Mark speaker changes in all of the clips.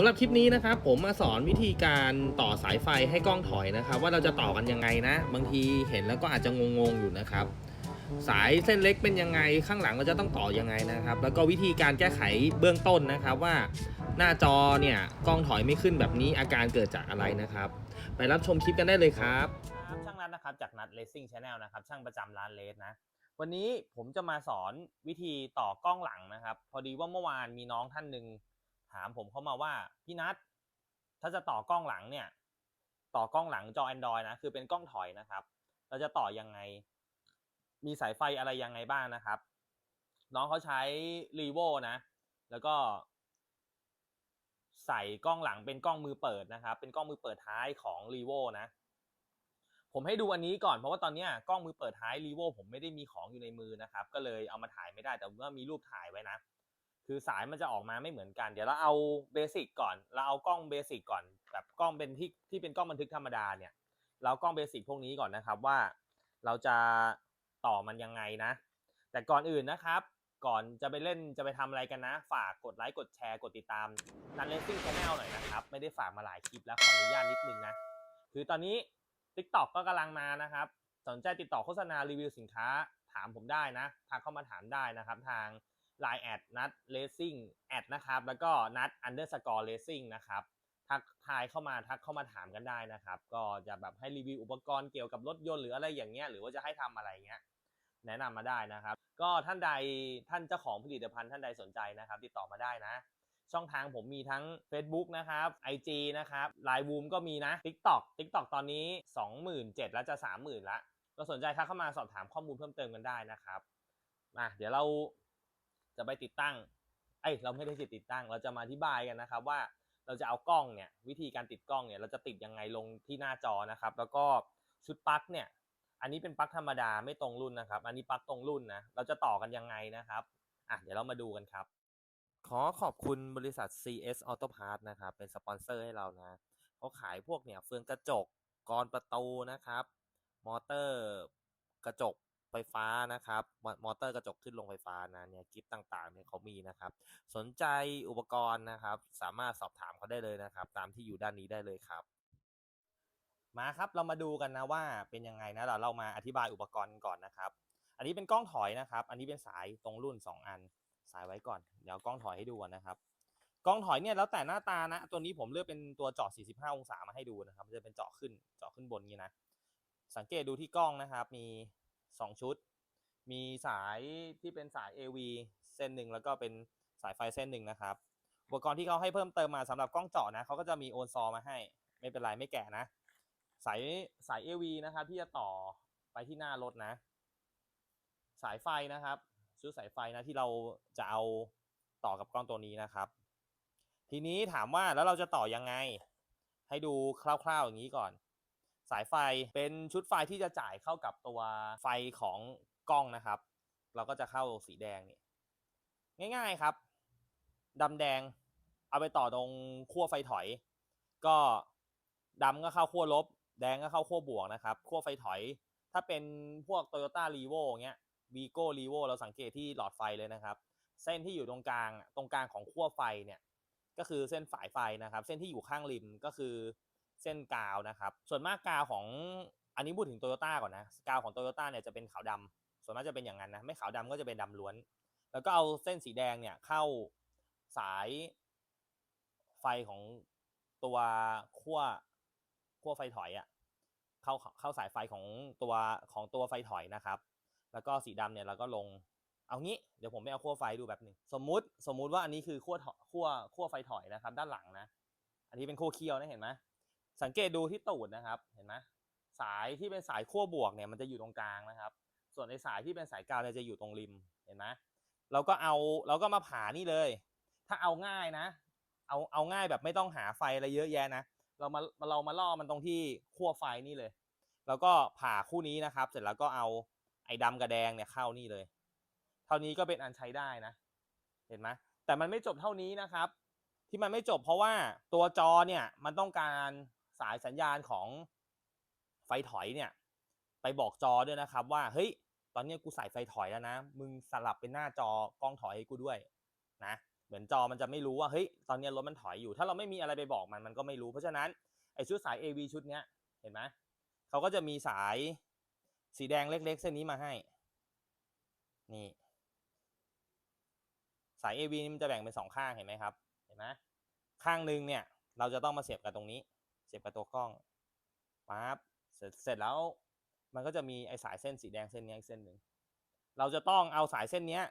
Speaker 1: สำหรับคลิปนี้นะครับผมมาสอนวิธีการต่อสายไฟให้กล้องถอยนะครับ ว่าเราจะต่อกันยังไงนะ บางทีเห็นแล้วก็อาจจะงงๆอยู่นะครับ สายเส้นเล็กเป็นยังไงข้างหลังเราจะต้องต่อยังไงนะครับ แล้วก็วิธีการแก้ไขเบื้องต้นนะครับว่าหน้าจอเนี่ยกล้องถอยไม่ขึ้นแบบนี้อาการเกิดจากอะไรนะครับ ไปรับชมคลิปกันได้เลยครับ
Speaker 2: ครับช่างนัดนะครับจากนัดเลสซิ่งชาแนลนะครับช่างประจำร้านเลสนะวันนี้ผมจะมาสอนวิธีต่อกล้องหลังนะครับ พอดีว่าเมื่อวานมีน้องท่านหนึ่ง ถามผมเข้ามาว่าพี่นัทถ้าจะต่อกล้องหลังเนี่ย ต่อกล้องหลังจอ Android นะคือเป็นกล้องถอยนะครับ เราจะต่อยังไง มีสายไฟอะไรยังไงบ้างนะครับ น้องเขาใช้ r e v o นะ แล้วก็ ใส่กล้องหลังเป็นกล้องมือเปิดนะครับ เป็นกล้องมือเปิดท้ายของ r e v o นะ ผมให้ดูอันนี้ก่อนเพราะว่าตอนเนี้ยกล้องมือเปิดท้าย r e v o ผมไม่ได้มีของอยู่ในมือนะครับ ก็เลยเอามาถ่ายไม่ได้แต่ว่ามีรูปถ่ายไว้นะ คือสายมันจะออกมาไม่เหมือนกัน เดี๋ยวเราเอาเบสิกก่อน เราเอากล้องเบสิกก่อน แบบกล้องเป็นที่ที่เป็นกล้องบันทึกธรรมดาเนี่ย เรากล้องเบสิกพวกนี้ก่อนนะครับว่าเราจะต่อมันยังไงนะ แต่ก่อนอื่นนะครับ ก่อนจะไปเล่นจะไปทำอะไรกันนะ ฝากกดไลค์กดแชร์กดติดตามนันเลสซิ่งชาแนลหน่อยนะครับ ไม่ได้ฝากมาหลายคลิปแล้วขออนุญาตนิดนึงนะ คือตอนนี้ TikTok ก็กำลังมานะครับ สนใจติดต่อโฆษณารีวิวสินค้าถามผมได้นะทักเข้ามาถามได้นะครับทาง Line แอดนัดเลสซิ่งแอดนะครับ แล้วก็นัด underscore racing นะครับ ทักทายเข้ามาทักเข้ามาถามกันได้นะครับ ก็จะแบบให้รีวิวอุปกรณ์เกี่ยวกับรถยนต์หรืออะไรอย่างเงี้ย หรือว่าจะให้ทำอะไรเงี้ย แนะนำมาได้นะครับ ก็ท่านใดท่านเจ้าของผลิตภัณฑ์ท่านใดสนใจนะครับ ติดต่อมาได้นะ ช่องทางผมมีทั้ง Facebook นะครับ IG นะครับ Line w o o m ก็มีนะ TikTok TikTok ตอนนี้ 27,000แล้วจะ 30,000ละก็สนใจทักเข้ามาสอบถามข้อมูลเพิ่มเติมกันได้นะครับมาเดี๋ยวเรา จะไปติดตั้งเอ้ยเราไม่ได้ติดตั้ง เราจะมาอธิบายกันนะครับว่าเราจะเอากล้องเนี่ยวิธีการติดกล้องเนี่ยเราจะติดยังไงลงที่หน้าจอนะครับ แล้วก็ชุดปลั๊กเนี่ยอันนี้เป็นปลั๊กธรรมดาไม่ตรงรุ่นนะครับ อันนี้ปลั๊กตรงรุ่นนะเราจะต่อกันยังไงนะครับอะเดี๋ยวเรามาดูกันครับ ขอขอบคุณบริษัท CS Auto Parts นะครับเป็นสปอนเซอร์ให้เรานะเขาขายพวกเนี่ยเฟืองกระจกกรอนประตูนะครับ มอเตอร์กระจก ไฟฟ้านะครับ มอเตอร์กระจกขึ้นลงไฟฟ้านะเนี่ยกิฟต์ต่างๆเนี่ยเขามีนะครับ สนใจอุปกรณ์นะครับ สามารถสอบถามเขาได้เลยนะครับ ตามที่อยู่ด้านนี้ได้เลยครับ มาครับเรามาดูกันนะว่าเป็นยังไงนะเราเรามาอธิบายอุปกรณ์ก่อนนะครับ อันนี้เป็นกล้องถอยนะครับ อันนี้เป็นสายตรงรุ่น 2 อัน สายไว้ก่อน เดี๋ยวกล้องถอยให้ดูนะครับกล้องถอยเนี่ยแล้วแต่หน้าตานะตัวนี้ผมเลือกเป็นตัวเจาะ 45 องศามาให้ดูนะครับจะเป็นเจาะขึ้นเจาะขึ้นบนอย่างนี้นะสังเกตดูที่กล้องนะครับ มี 2 ชุด มีสายที่เป็นสาย AV เส้นหนึ่งแล้วก็เป็นสายไฟเส้นหนึ่งนะครับ อุปกรณ์ที่เขาให้เพิ่มเติมมาสำหรับกล้องเจาะนะเขาก็จะมีโอนซอมาให้ ไม่เป็นไรไม่แกะนะ สายสาย AV นะครับที่จะต่อไปที่หน้ารถนะ สายไฟนะครับ ชุดสายไฟนะที่เราจะเอาต่อกับกล้องตัวนี้นะครับ ทีนี้ถามว่าแล้วเราจะต่อยังไง ให้ดูคร่าวๆอย่างนี้ก่อน สายไฟเป็นชุดไฟที่จะจ่ายเข้ากับตัวไฟของกล้องนะครับ เราก็จะเข้าสีแดงนี่ง่ายๆครับดำแดงเอาไปต่อตรงขั้วไฟถอย ก็ดำก็เข้าขั้วลบ แดงก็เข้าขั้วบวกนะครับขั้วไฟถอย ถ้าเป็นพวก Toyota r e v o เงี้ย Vigo r e v o เราสังเกตที่หลอดไฟเลยนะครับ เส้นที่อยู่ตรงกลางตรงกลางของขั้วไฟเนี่ยก็คือเส้นสายไฟนะครับ เส้นที่อยู่ข้างริมก็คือ เส้นกาวนะครับ ส่วนมากกาวของอันนี้พูดถึง Toyota ก่อนนะกาวของ Toyota เนี่ยจะเป็นขาวดำส่วนมากจะเป็นอย่างนั้นนะไม่ขาวดำก็จะเป็นดำล้วน แล้วก็เอาเส้นสีแดงเนี่ยเข้าสายไฟของตัวขั้วขั้วไฟถอยอะ่ะเข้าเข้าสายไฟของตัวของตัวไฟถอยนะครับ แล้วก็สีดำเนี่ยเราก็ลงเอางี้เดี๋ยวผมไม่เอาขั้วไฟดูแบบหนึ่งสมมุติสมมุติว่าอันนี้คือขั้วถขั้วขั้วไฟถอยนะครับ ด้านหลังนะ อันนี้เป็นขั้วเคียวนะเห็นไหม สังเกตดูที่ตูดนะครับ เห็นไหมสายที่เป็นสายขั้วบวกเนี่ยมันจะอยู่ตรงกลางนะครับ ส่วนในสายที่เป็นสายกาวเนี่ยจะอยู่ตรงริม เห็นไหมเราก็เอาเราก็มาผ่านี่เลย ถ้าเอาง่ายนะ เอาเอาง่ายแบบไม่ต้องหาไฟอะไรเยอะแยะนะ เรามาเรามาล่อมันตรงที่ขั้วไฟนี่เลย แล้วก็ผ่าคู่นี้นะครับ เสร็จแล้วก็เอาไอ้ดำกับแดงเนี่ยเข้านี่เลย เท่านี้ก็เป็นอันใช้ได้นะ เห็นไหมแต่มันไม่จบเท่านี้นะครับ ที่มันไม่จบเพราะว่าตัวจอเนี่ยมันต้องการ สายสัญญาณของไฟถอยเนี่ย ไปบอกจอด้วยนะครับ ว่าเฮ้ยตอนนี้กูใส่ไฟถอยแล้วนะ มึงสลับเป็นหน้าจอกล้องถอยให้กูด้วยนะเหมือนจอมันจะไม่รู้ว่าเฮ้ยตอนนี้รถมันถอยอยู่ ถ้าเราไม่มีอะไรไปบอกมันมันก็ไม่รู้ เพราะฉะนั้นไอชุดสาย AV ชุดเนี้ยเห็นไหมเขาก็จะมีสายสีแดงเล็ก ๆ เส้นนี้มาให้ นี่ สาย AV นี่มันจะแบ่งเป็นสองข้างเห็นไหมครับ เห็นไหมข้างหนึ่งเนี่ย เราจะต้องมาเสียบกับตรงนี้ เสียบกับตัวกล้องปั๊บเสร็จเสร็จแล้ว มันก็จะมีไอสายเส้นสีแดงเส้นนี้อีกเส้นหนึ่งเราจะต้องเอาสายเส้นเนี้ย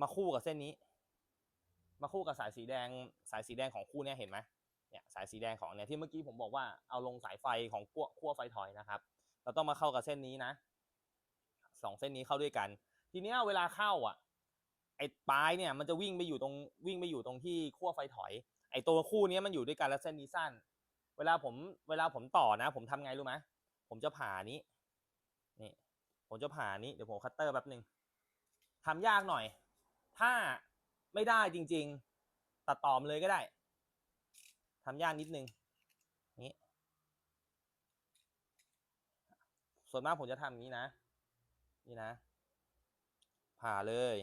Speaker 2: มาคู่กับเส้นนี้ มาคู่กับสายสีแดงสายสีแดงของคู่เนี้ยเห็นไหมเนี่ยสายสีแดงของเนี่ยที่เมื่อกี้ผมบอกว่าเอาลงสายไฟของขั้วขั้วไฟถอยนะครับ เราต้องมาเข้ากับเส้นนี้นะสองเส้นนี้เข้าด้วยกัน ทีเนี้ยเวลาเข้าอะไอ้ปลายเนี่ยมันจะวิ่งไปอยู่ตรงวิ่งไปอยู่ตรงที่ขั้วไฟถอย ไอ้ตัวคู่เนี้ยมันอยู่ด้วยกันแล้วเส้นนี้สั้น เวลาผมเวลาผมต่อนะ ผมทำไงรู้ไหมผมจะผ่านี้นี่ผมจะผ่านี้เดี๋ยวผมคัตเตอร์แป๊บหนึ่งทำยากหน่อย ถ้าไม่ได้จริง ๆ ตัดต่อมเลยก็ได้ทำยากนิดนึงนี้ส่วนมากผมจะทำอย่างนี้นะ นี่นะ ผ่าเลย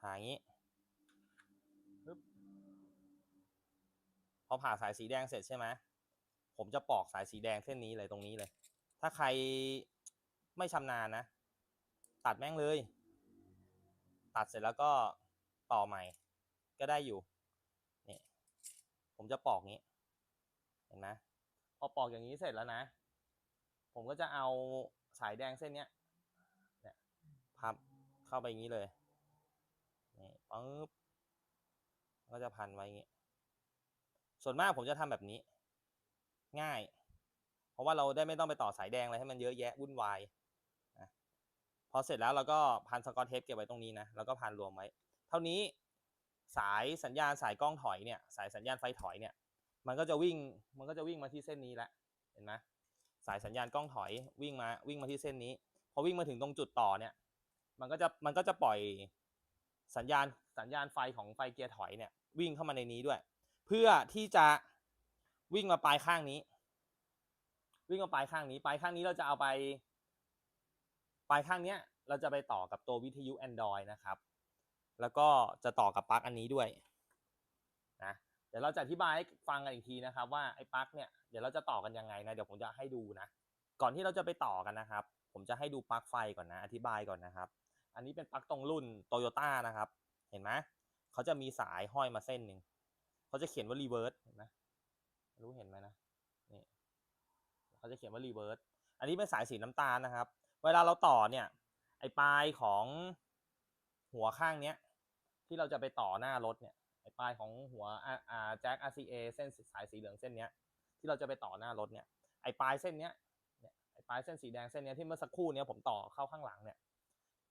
Speaker 2: ผ่าอย่างนี้ปึ๊บ อผ่าสายสีแดงเสร็จใช่ไหมผมจะปอกสายสีแดงเส้นนี้เลยตรงนี้เลย ถ้าใครไม่ชำนาญนะ ตัดแม่งเลย ตัดเสร็จแล้วก็ต่อใหม่ ก็ได้อยู่นี่ผมจะปอกงี้ เห็นไหมพอปอกอย่างนี้เสร็จแล้วนะ ผมก็จะเอาสายแดงเส้นเนี้ยเนี่ยพับเข้าไปอย่างนี้เลยนี่ปึ๊บก็จะพันไว้อย่างนี้ ส่วนมากผมจะทำแบบนี้ ง่าย เพราะว่าเราได้ไม่ต้องไปต่อสายแดงอะไรให้มันเยอะแยะวุ่นวายนะพอเสร็จแล้วเราก็พันสกอตเทปเก็บไว้ตรงนี้นะแล้วก็พันรวมไว้ เท่านี้สายสัญญาณสายกล้องถอยเนี่ยสายสัญญาณไฟถอยเนี่ย มันก็จะวิ่งมันก็จะวิ่งมาที่เส้นนี้แล้วเห็นไหมสายสัญญาณกล้องถอยวิ่งมาวิ่งมาที่เส้นนี้พอวิ่งมาถึงตรงจุดต่อเนี่ย มันก็จะมันก็จะปล่อยสัญญาณสัญญาณไฟของไฟเกียร์ถอยเนี่ย วิ่งเข้ามาในนี้ด้วย เพื่อที่จะวิ่งมาปลายข้างนี้ วิ่งมาปลายข้างนี้ ปลายข้างนี้เราจะเอาไป ปลายข้างเนี้ย เราจะไปต่อกับตัววิทยุ Android นะครับ แล้วก็จะต่อกับปลั๊กอันนี้ด้วยนะเดี๋ยวเราจะอธิบายให้ฟังกันอีกทีนะครับ ว่าไอ้ปลั๊กเนี่ยเดี๋ยวเราจะต่อกันยังไงนะเดี๋ยวผมจะให้ดูนะก่อนที่เราจะไปต่อกันนะครับ ผมจะให้ดูปลั๊กไฟก่อนนะ อธิบายก่อนนะครับ อันนี้เป็นปลั๊กตรงรุ่นโตโยต้านะครับ เห็นไหมเขาจะมีสายห้อยมาเส้นหนึ่ง เขาจะเขียนว่ารีเวิร์สเห็นไหมรู้เห็นไหมนะนี่เขาจะเขียนว่ารีเวิร์สอันนี้เป็นสายสีน้ำตาลนะครับ เวลาเราต่อเนี่ย ไอปลายของหัวข้างเนี้ย ที่เราจะไปต่อหน้ารถเนี่ยไอปลายของหัวอ่าแจ็ค RCA เส้นสายสีเหลืองเส้นเนี้ย ที่เราจะไปต่อหน้ารถเนี่ยไอปลายเส้นเนี้ยเนี่ยไอปลายเส้นสีแดงเส้นเนี้ยที่เมื่อสักครู่เนี้ยผมต่อเข้าข้างหลังเนี่ย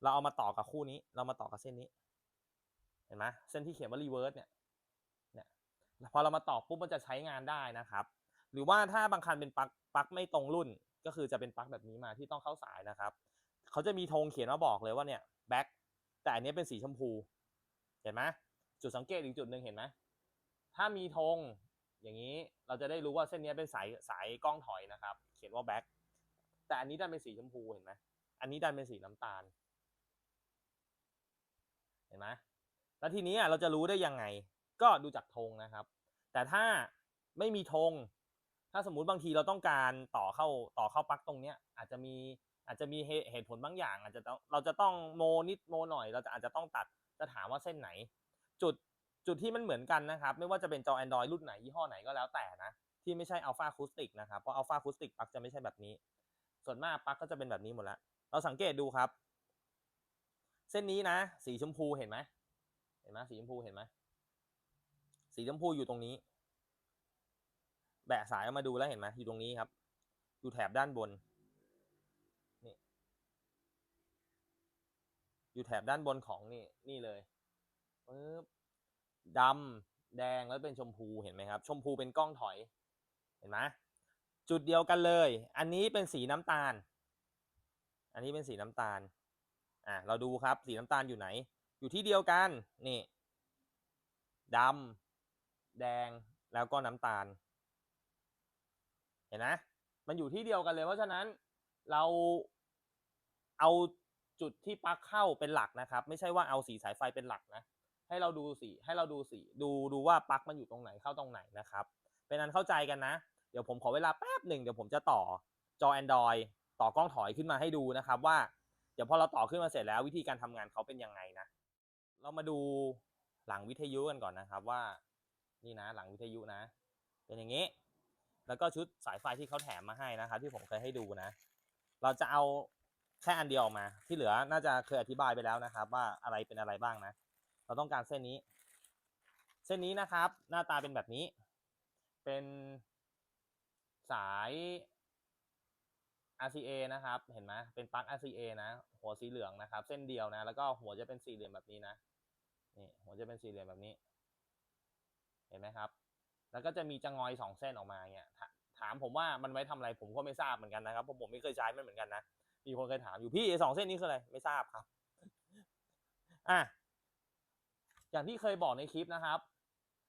Speaker 2: เราเอามาต่อกับคู่นี้ เรามาต่อกับเส้นนี้ เห็นไหมเส้นที่เขียนว่ารีเวิร์สเนี่ย พอเรามาต่อปุ๊บมันจะใช้งานได้นะครับ หรือว่าถ้าบางคันเป็นปลั๊กปลั๊กไม่ตรงรุ่น ก็คือจะเป็นปลั๊กแบบนี้มาที่ต้องเข้าสายนะครับเขาจะมีธงเขียนมาบอกเลยว่าเนี่ยแบ็คแต่อันนี้เป็นสีชมพู เห็นไหมจุดสังเกตอีกจุดหนึ่งเห็นไหมถ้ามีธงอย่างนี้เราจะได้รู้ว่าเส้นนี้เป็นสายสายกล้องถอยนะครับ เขียนว่าแบ็คแต่อันนี้ดันเป็นสีชมพูเห็นไหมอันนี้ดันเป็นสีน้ำตาล เห็นไหมแล้วทีนี้เราจะรู้ได้ยังไง ก็ดูจากธงนะครับ แต่ถ้าไม่มีธงถ้าสมมุติบางทีเราต้องการต่อเข้าต่อเข้าปลั๊กตรงเนี้ยอาจจะมีอาจจะมีเหตุผลบางอย่าง อาจจะต้องเราจะต้องโมนิดโมหน่อย เราจะอาจจะต้องตัดจะถามว่าเส้นไหน จุดจุดที่มันเหมือนกันนะครับ ไม่ว่าจะเป็นจอ Android รุ่นไหนยี่ห้อไหนก็แล้วแต่นะ ที่ไม่ใช่ Alpha Acoustic นะครับ เพราะ Alpha Acoustic ปลั๊กจะไม่ใช่แบบนี้ ส่วนมากปลั๊กก็จะเป็นแบบนี้หมดล้วเราสังเกตดูครับ เส้นนี้นะ สีชมพูเห็นไหมเห็นไหมสีชมพูเห็นไหม สีชมพูอยู่ตรงนี้ แบะสายออกมาดูแล้วเห็นไหมอยู่ตรงนี้ครับ อยู่แถบด้านบนนี่อยู่แถบด้านบนของนี่นี่เลยปึ๊บดำแดงแล้วเป็นชมพูเห็นไหมครับ ชมพูเป็นกล้องถอย เห็นไหมจุดเดียวกันเลย อันนี้เป็นสีน้ำตาล อันนี้เป็นสีน้ำตาล อะเราดูครับ สีน้ำตาลอยู่ไหน อยู่ที่เดียวกัน นี่ดำ แดงแล้วก็น้ำตาล เห็นไหมมันอยู่ที่เดียวกันเลย เพราะฉะนั้นเราเอาจุดที่ปลั๊กเข้าเป็นหลักนะครับ ไม่ใช่ว่าเอาสีสายไฟเป็นหลักนะ ให้เราดูสีให้เราดูสีดูดูว่าปลั๊กมันอยู่ตรงไหนเข้าตรงไหนนะครับ เป็นอันเข้าใจกันนะ เดี๋ยวผมขอเวลาแป๊บหนึ่งเดี๋ยวผมจะต่อจอ Android ต่อกล้องถอยขึ้นมาให้ดูนะครับว่า เดี๋ยวพอเราต่อขึ้นมาเสร็จแล้ววิธีการทำงานเขาเป็นยังไงนะ เรามาดูหลังวิทยุกันก่อนนะครับว่า นี่นะ หลังวิทยุนะ เป็นอย่างนี้ แล้วก็ชุดสายไฟที่เขาแถมมาให้นะครับ ที่ผมเคยให้ดูนะ เราจะเอาแค่อันเดียวออกมา ที่เหลือน่าจะเคยอธิบายไปแล้วนะครับ ว่าอะไรเป็นอะไรบ้างนะ เราต้องการเส้นนี้ เส้นนี้นะครับ หน้าตาเป็นแบบนี้ เป็นสาย RCA นะครับ เห็นไหมเป็นปลั๊ก RCA นะ หัวสีเหลืองนะครับ เส้นเดียวนะ แล้วก็หัวจะเป็นสี่เหลี่ยมแบบนี้นะ นี่ หัวจะเป็นสี่เหลี่ยมแบบนี้ เห็นไหมครับ แล้วก็จะมีจะงอยสองเส้นออกมาเงี้ยถถามผมว่ามันไว้ทำอะไรผมก็ไม่ทราบเหมือนกันนะครับเพราะผมไม่เคยใช้มันเหมือนกันนะมีคนเคยถามอยู่พี่ไอ้สองเส้นนี้คืออะไรไม่ทราบครับอะอย่างที่เคยบอกในคลิปนะครับ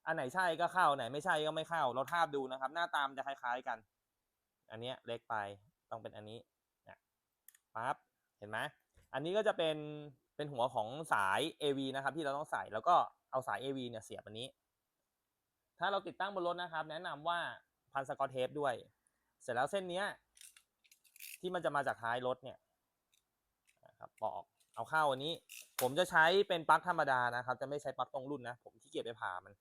Speaker 2: อันไหนใช่ก็เข้าอันไหนไม่ใช่ก็ไม่เข้า เราทาบดูนะครับ หน้าตามนจะคล้ายๆกัน อันเนี้ยเล็กไปต้องเป็นอันนี้เนี่ยปั๊บเห็นไหมอันนี้ก็จะเป็นเป็นหัวของสาย AV นะครับ ที่เราต้องใส่แล้วก็เอาสาย AV เนี่ยเสียบอันนี้ ถ้าเราติดตั้งบนรถนะครับ แนะนำว่าพันสกอตเทปด้วย เสร็จแล้วเส้นเนี้ย ที่มันจะมาจากท้ายรถเนี่ยนะครับปอกเอาเข้าอันนี้ ผมจะใช้เป็นปลั๊กธรรมดานะครับ จะไม่ใช้ปลั๊กตรงรุ่นนะ ผมขี้เกียจไปผ่ามัน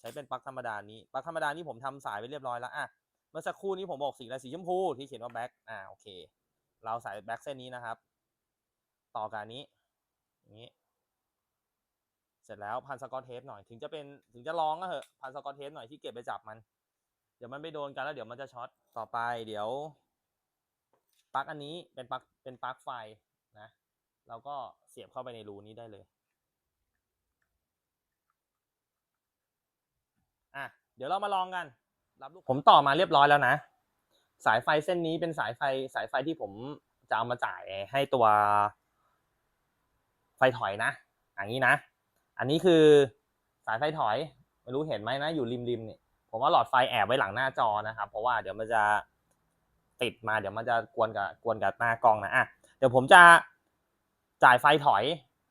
Speaker 2: ใช้เป็นปลั๊กธรรมดานี้ปลั๊กธรรมดานี้ผมทำสายไว้เรียบร้อยแล้วอะเมื่อสักครู่นี้ผมบอกสีอะไรสีชมพูที่เขียนว่าแบ็คอ่าโอเค เราใส่แบ็คเส้นนี้นะครับ ต่อกับอันนี้อย่างนี้ เสร็จแล้วพันสกอตเทปหน่อยถึงจะเป็นถึงจะลองก็เถอะพันสกอตเทปหน่อยที่เก็บไปจับมัน เดี๋ยวมันไปโดนกันแล้วเดี๋ยวมันจะช็อตต่อไปเดี๋ยวปลั๊กอันนี้เป็นปลั๊กเป็นปลั๊กไฟนะเราก็เสียบเข้าไปในรูนี้ได้เลยอะเดี๋ยวเรามาลองกันรับลูกผมต่อมาเรียบร้อยแล้วนะ สายไฟเส้นนี้เป็นสายไฟสายไฟที่ผมจะเอามาจ่ายให้ตัวไฟถอยนะอย่างนี้นะ อันนี้คือสายไฟถอยไม่รู้เห็นไหมนะอยู่ริมริมๆเนี่ยผมว่าหลอดไฟแอบไว้หลังหน้าจอนะครับ เพราะว่าเดี๋ยวมันจะติดมาเดี๋ยวมันจะกวนกับกวนกับหน้ากล้องนะอะเดี๋ยวผมจะจ่ายไฟถอย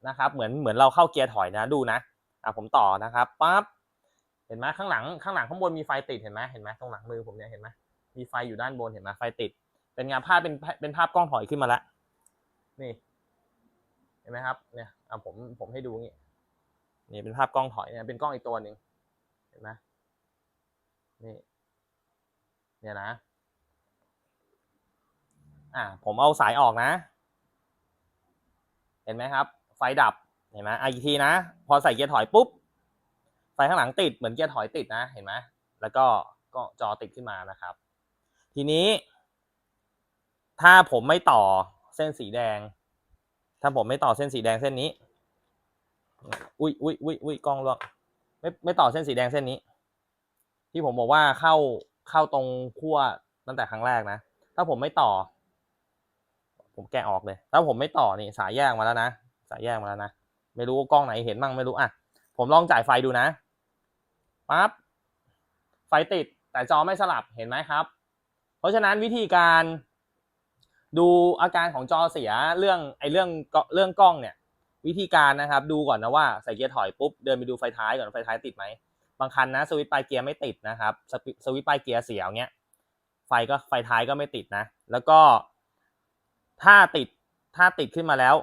Speaker 2: นะครับ เหมือนเหมือนเราเข้าเกียร์ถอยนะดูนะอะผมต่อนะครับปั๊บเห็นไหมข้างหลังข้างหลังข้างบนมีไฟติดเห็นไหมเห็นไหมตรงหลังมือผมเนี่ยเห็นไหมมีไฟอยู่ด้านบนเห็นไหมไฟติด เป็นงานภาพเป็นเป็นภาพกล้องถอยขึ้นมาแล้วนี่ เห็นไหมครับ เนี่ยอะผมผมให้ดูนี่ นี่เป็นภาพกล้องถอยเนี่ยเป็นกล้องอีกตัวหนึ่งเห็นไหมนี่เนี่ยนะ อ่า ผมเอาสายออกนะ เห็นไหมครับ ไฟดับ เห็นไหมอีกทีนะ พอใส่เกียร์ถอยปุ๊บ ไฟข้างหลังติด เหมือนเกียร์ถอยติดนะ เห็นไหม แล้วก็ก็จอติดขึ้นมานะครับ ทีนี้ ถ้าผมไม่ต่อเส้นสีแดง ถ้าผมไม่ต่อเส้นสีแดงเส้นนี้ อุ้ยอุ้ยอุ้ยอุ้ยกล้องลวงไม่ไม่ต่อเส้นสีแดงเส้นนี้ ที่ผมบอกว่าเข้าเข้าตรงขั้วตั้งแต่ครั้งแรกนะ ถ้าผมไม่ต่อ ผมแกะออกเลย ถ้าผมไม่ต่อนี่สายแยกมาแล้วนะ สายแยกมาแล้วนะ ไม่รู้กล้องไหนเห็นมั่งไม่รู้อะ ผมลองจ่ายไฟดูนะปั๊บ ไฟติดแต่จอไม่สลับเห็นไหมครับ เพราะฉะนั้นวิธีการดูอาการของจอเสียเรื่องไอ้เรื่องเรื่องกล้องเนี่ย วิธีการนะครับดูก่อนนะว่าใส่เกียร์ถอยปุ๊บเดินไปดูไฟท้ายก่อนไฟท้ายติดไหมบางคันนะสวิตช์ปลายเกียร์ไม่ติดนะครับสวิสวิตช์ปลายเกียร์เสียอย่างเงี้ยไฟก็ไฟท้ายก็ไม่ติดนะ แล้วก็ถ้าติดถ้าติดขึ้นมาแล้ว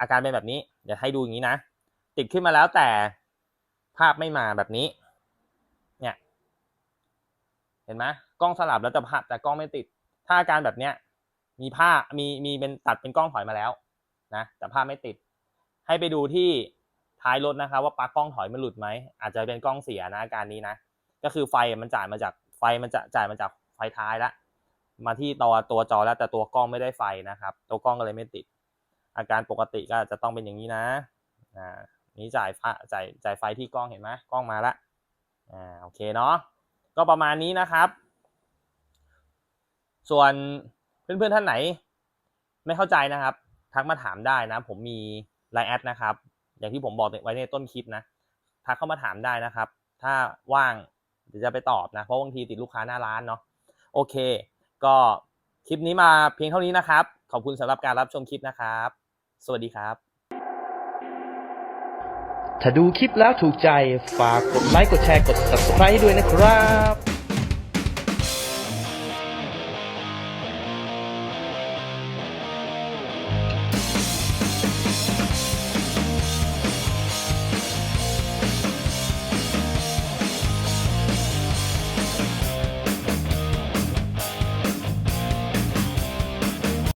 Speaker 2: อาการเป็นแบบนี้เดี๋ยวให้ดูอย่างนี้นะ ติดขึ้นมาแล้วแต่ภาพไม่มาแบบนี้ เนี่ย เห็นไหมกล้องสลับแล้วแต่ภาพแต่กล้องไม่ติด ถ้าอาการแบบเนี้ยมีภาพมีมีเป็นตัดเป็นกล้องถอยมาแล้วนะแต่ภาพไม่ติด ให้ไปดูที่ท้ายรถนะครับว่าปลั๊กกล้องถอยมันหลุดไหมอาจจะเป็นกล้องเสียนะอาการนี้นะ ก็คือไฟมันจ่ายมาจากไฟมันจะจ่ายมาจากไฟท้ายละมาที่ตัวตัวจอแล้วแต่ตัวกล้องไม่ได้ไฟนะครับ ตัวกล้องก็เลยไม่ติด อาการปกติก็จะต้องเป็นอย่างนี้นะอ่านี้จ่ายไฟจ่ายจ่ายไฟที่กล้องเห็นไหมกล้องมาละอ่าโอเคเนาะก็ประมาณนี้นะครับ ส่วนเพื่อนๆท่านไหน ไม่เข้าใจนะครับ ทักมาถามได้นะ ผมมี ไลน์แอดนะครับ อย่างที่ผมบอกไว้ในต้นคลิปนะทักเข้ามาถามได้นะครับ ถ้าว่างเดี๋ยวจะไปตอบนะ เพราะบางทีติดลูกค้าหน้าร้านเนาะโอเค ก็คลิปนี้มาเพียงเท่านี้นะครับ ขอบคุณสำหรับการรับชมคลิปนะครับ สวัสดีครับ
Speaker 3: ถ้าดูคลิปแล้วถูกใจฝากกดไลค์กดแชร์กด subscribe ด้วยนะครับ